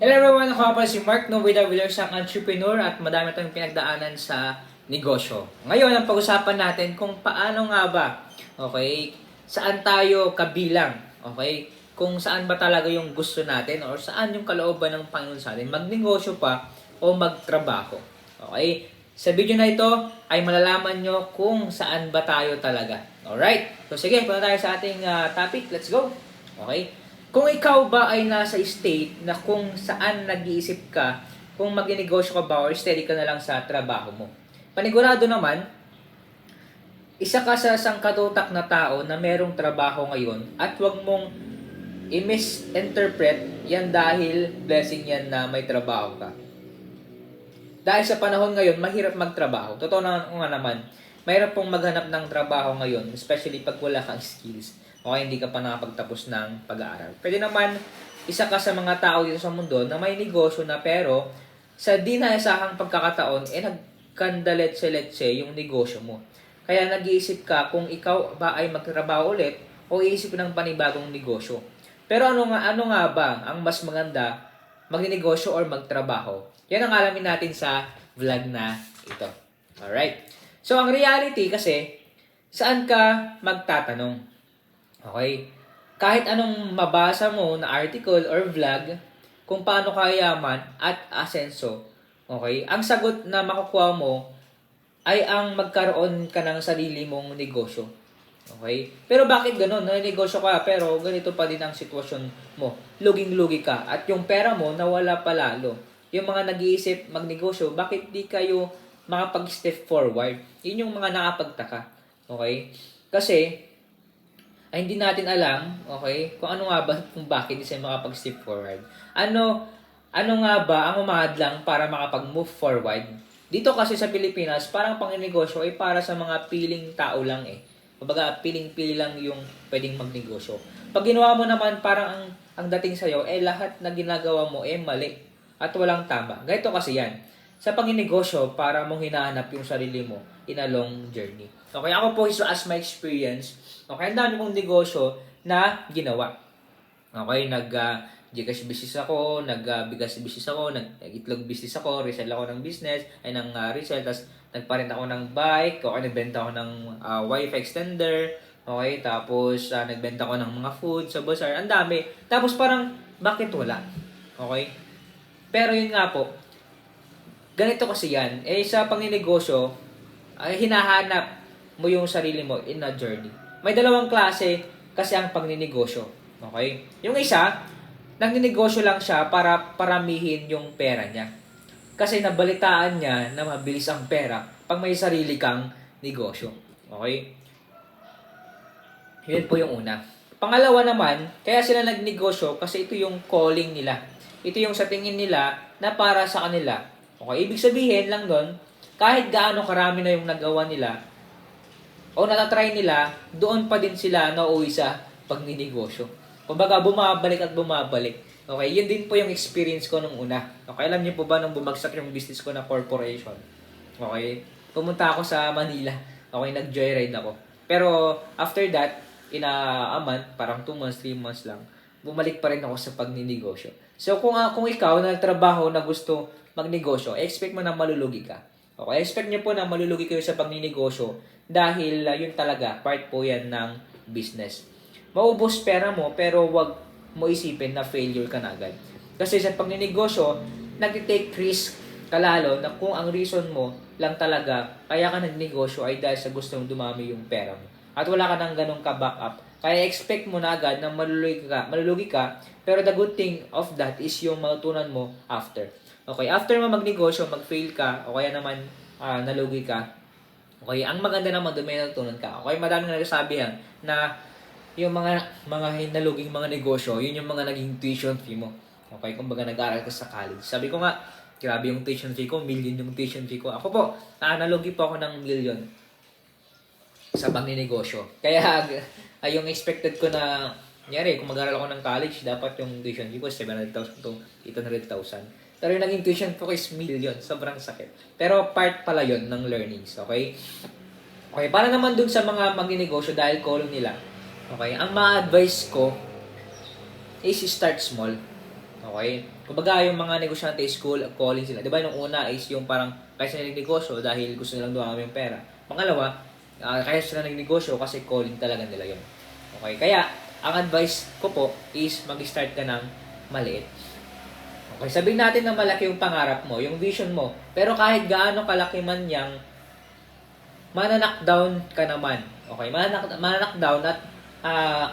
Hello everyone, ako pala si Mark, no, with isang entrepreneur at madami tayong pinagdaanan sa negosyo. Ngayon, ang pag-usapan natin kung paano nga ba, okay, saan tayo kabilang, okay, kung saan ba talaga yung gusto natin or saan yung kalooban ng Panginoon sa atin, magnegosyo pa o magtrabaho. Okay? Sa video na ito ay malalaman nyo kung saan ba tayo talaga. Alright? So sige, punta tayo sa ating ah, topic. Let's go. Okay? Kung ikaw ba ay nasa state na kung saan nag-iisip ka kung mag-negosyo ka ba or steady ka na lang sa trabaho mo. Panigurado naman, isa ka sa isang katutak na tao na merong trabaho ngayon at wag mong i-misinterpret yan dahil blessing yan na may trabaho ka. Dahil sa panahon ngayon, mahirap magtrabaho. Totoo na nga naman, mahirap pong maghanap ng trabaho ngayon, especially pag wala kang skills o hindi ka pa nakapagtapos ng pag-aaral. Pwede naman, isa ka sa mga tao dito sa mundo na may negosyo na pero sa di naisahang pagkakataon, eh nagkandaletse-letse yung negosyo mo. Kaya nag-iisip ka kung ikaw ba ay magtrabaho ulit o iisip ng panibagong negosyo. Pero ano nga ano nga ba ang mas maganda magnegosyo or magtrabaho? Yan ang alamin natin sa vlog na ito. Alright. So, ang reality kasi, saan ka magtatanong? Okay? Kahit anong mabasa mo na article or vlog, kung paano kayaman at asenso, okay? Ang sagot na makukuha mo ay ang magkaroon ka ng sarili mong negosyo. Okay? Pero bakit ganun? Nanegosyo ka pero ganito pa din ang sitwasyon mo. Luging-lugi ka at yung pera mo nawala pa lalo. Yung mga nag-iisip magnegosyo, bakit di kayo makapag-step forward? Yun yung mga nakapagtaka. Okay? Kasi, ay hindi natin alam, okay, kung ano nga ba, kung bakit di sila makapag-step forward. Ano, ano nga ba ang umadlang para makapag-move forward? Dito kasi sa Pilipinas, parang panginegosyo ay para sa mga piling tao lang eh. Kumbaga, piling-pili lang yung pwedeng magnegosyo. Pag ginawa mo naman, parang ang, ang dating sa'yo, eh lahat na ginagawa mo eh mali at walang tama. Ganito kasi yan. Sa panginegosyo, para mong hinahanap yung sarili mo in a long journey. Okay, ako po is as my experience. Okay, ang dami kong negosyo na ginawa. Okay, nag uh, business ako, nag uh, bigas business ako, nag itlog business ako, resell ako ng business, ay ng uh, resell, tapos nagparent ako ng bike, okay, nagbenta ako ng uh, wifi extender, okay, tapos uh, nagbenta ako ng mga food sa bazaar, ang dami. Tapos parang, bakit wala? Okay? Pero yun nga po, ganito kasi yan, eh sa pangninegosyo, ay hinahanap mo yung sarili mo in a journey. May dalawang klase kasi ang pagninegosyo. Okay? Yung isa, nagninegosyo lang siya para paramihin yung pera niya. Kasi nabalitaan niya na mabilis ang pera pag may sarili kang negosyo. Okay? Yun po yung una. Pangalawa naman, kaya sila nagnegosyo kasi ito yung calling nila. Ito yung sa tingin nila na para sa kanila. Okay, ibig sabihin lang doon, kahit gaano karami na yung nagawa nila, o natatry nila, doon pa din sila nauwi sa pagninegosyo. Kumbaga, bumabalik at bumabalik. Okay, yun din po yung experience ko nung una. Okay, alam niyo po ba nung bumagsak yung business ko na corporation? Okay, pumunta ako sa Manila. Okay, nag-joyride ako. Pero after that, in a, a month, parang 2 months, 3 months lang, bumalik pa rin ako sa pagninegosyo. So kung uh, kung ikaw na trabaho na gusto magnegosyo, expect mo na malulugi ka. Okay, expect niyo po na malulugi kayo sa pagninegosyo dahil uh, yun talaga, part po yan ng business. Maubos pera mo pero wag mo isipin na failure ka na agad. Kasi sa pagninegosyo, nag-take risk kalalo na kung ang reason mo lang talaga kaya ka nagnegosyo ay dahil sa gusto mong dumami yung pera mo. At wala ka nang ganong ka-backup. Kaya expect mo na agad na malulugi ka, malulugi ka, pero the good thing of that is yung matutunan mo after. Okay, after mo magnegosyo, mag-fail ka, o kaya naman uh, nalugi ka, okay, ang maganda naman doon may natutunan ka. Okay, madami na nagsasabi yan na yung mga mga hinaluging mga negosyo, yun yung mga naging tuition fee mo. Okay, kumbaga nag-aaral ka sa college. Sabi ko nga, grabe yung tuition fee ko, million yung tuition fee ko. Ako po, uh, nalugi po ako ng million sa pagninegosyo. Kaya, ay yung expected ko na, nyari, kung mag-aaral ako ng college, dapat yung tuition fee ko 700,000 to 800,000. Pero yung naging tuition ko is million. Sobrang sakit. Pero part pala yon ng learnings. Okay? Okay, para naman dun sa mga magninegosyo dahil calling nila. Okay, ang ma-advise ko is start small. Okay? Kumbaga, yung mga negosyante is cool, calling sila. Di ba, nung una is yung parang kaya sila nagnegosyo dahil gusto nilang dumami yung pera. Pangalawa, ah, kaya sila nagnegosyo kasi calling talaga nila yun. Okay? Kaya, ang advice ko po is mag-start ka ng maliit. Okay, sabihin natin na malaki yung pangarap mo, yung vision mo. Pero kahit gaano kalaki man yang mananak down ka naman. Okay, mananak, mananak at ah,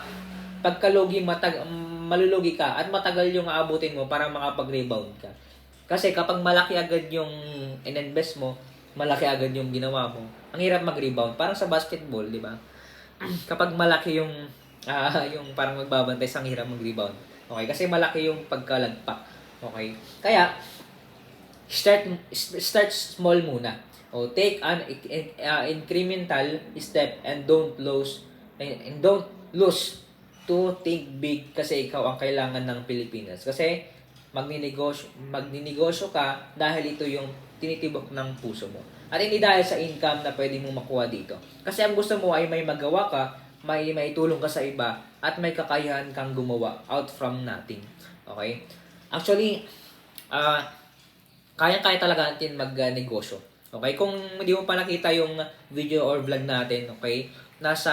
pagkalugi matag malulugi ka at matagal yung aabutin mo para makapag-rebound ka. Kasi kapag malaki agad yung in-invest mo, malaki agad yung ginawa mo, ang hirap mag-rebound. Parang sa basketball, di ba? kapag malaki yung ah, yung parang magbabantay, ang hirap mag-rebound. Okay, kasi malaki yung pagkalagpak. Okay? Kaya start start small muna. O take an uh, incremental step and don't lose and don't lose to think big kasi ikaw ang kailangan ng Pilipinas. Kasi magninegosyo, magninegosyo ka dahil ito yung tinitibok ng puso mo. At hindi dahil sa income na pwede mong makuha dito. Kasi ang gusto mo ay may magawa ka, may may tulong ka sa iba, at may kakayahan kang gumawa out from nothing. Okay? Actually, ah kaya-kaya talaga natin mag-negosyo. Okay? Kung hindi mo pa nakita yung video or vlog natin, okay? Nasa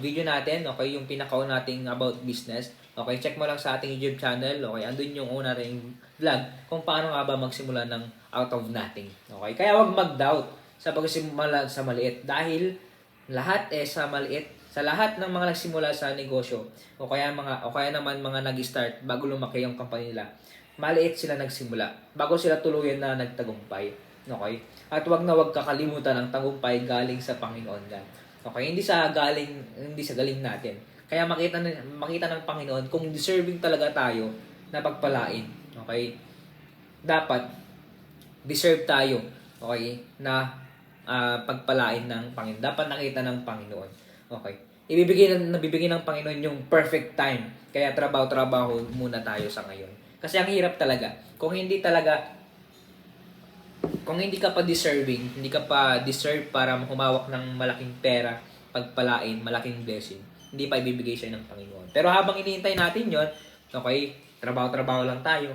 video natin, okay? Yung pinakaw nating about business. Okay? Check mo lang sa ating YouTube channel. Okay? Andun yung una ring vlog kung paano nga ba magsimula ng out of nothing. Okay? Kaya wag mag-doubt sa pagsimula sa maliit. Dahil lahat eh sa maliit sa lahat ng mga nagsimula sa negosyo o kaya mga o kaya naman mga nag-start bago lumaki yung company nila maliit sila nagsimula bago sila tuluyan na nagtagumpay. Okay? At wag na wag kakalimutan ang tagumpay galing sa Panginoon yan. Okay? Hindi sa galing hindi sa galing natin. Kaya makita ng makita ng Panginoon kung deserving talaga tayo na pagpalain. Okay? Dapat deserve tayo. Okay? Na ah, pagpalain ng Panginoon. Dapat nakita ng Panginoon. Okay? Ibibigay ng nabibigay ng Panginoon yung perfect time. Kaya trabaho-trabaho muna tayo sa ngayon. Kasi ang hirap talaga. Kung hindi talaga kung hindi ka pa deserving, hindi ka pa deserve para humawak ng malaking pera, pagpalain, malaking blessing, hindi pa ibibigay siya ng Panginoon. Pero habang iniintay natin yon okay, trabaho-trabaho lang tayo,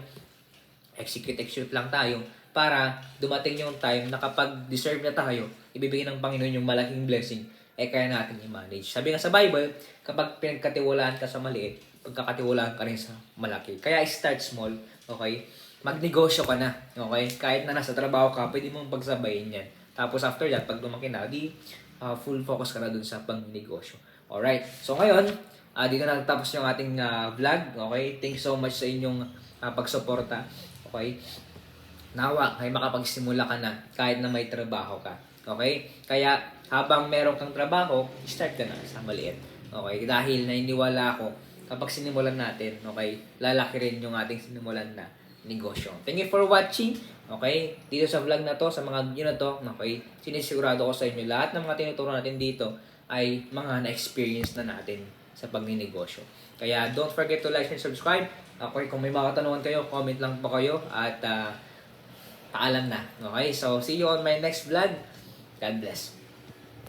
execute-execute lang tayo, para dumating yung time na kapag deserve na tayo, ibibigay ng Panginoon yung malaking blessing, eh kaya natin i-manage. Sabi nga sa Bible, kapag pinagkatiwalaan ka sa maliit, pagkakatiwalaan ka rin sa malaki. Kaya start small, okay? Magnegosyo ka na, okay? Kahit na nasa trabaho ka, pwede mong pagsabayin yan. Tapos after that, pag lumaki na, di uh, full focus ka na dun sa pangnegosyo. Alright, so ngayon, uh, dito na tapos yung ating uh, vlog, okay? Thanks so much sa inyong uh, pagsuporta, okay? Nawa, ay makapagsimula ka na kahit na may trabaho ka. Okay? Kaya habang meron kang trabaho, start ka na sa maliit. Okay? Dahil naniniwala ako, kapag sinimulan natin, okay, lalaki rin yung ating sinimulan na negosyo. Thank you for watching. Okay? Dito sa vlog na to, sa mga video na to, okay, sinisigurado ko sa inyo, lahat ng mga tinuturo natin dito ay mga na-experience na natin sa pagninegosyo. Kaya don't forget to like and subscribe. Okay, kung may mga katanungan kayo, comment lang po kayo at uh, paalam na. Okay? So, see you on my next vlog. God bless.